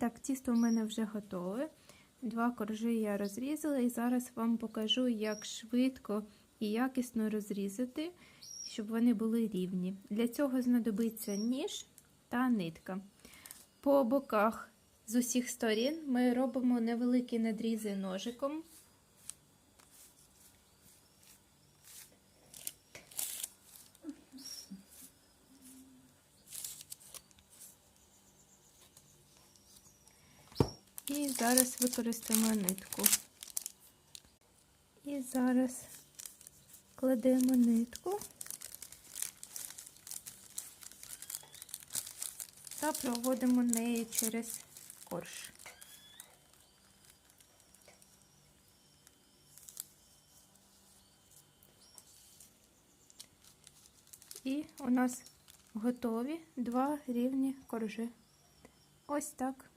Так, тісто у мене вже готове. Два коржі я розрізала і зараз вам покажу, як швидко і якісно розрізати, щоб вони були рівні. Для цього знадобиться ніж та нитка. По боках з усіх сторін ми робимо невеликі надрізи ножиком. І зараз використаємо нитку. І зараз кладемо нитку та проводимо нею через корж. І у нас готові два рівні коржі. Ось так.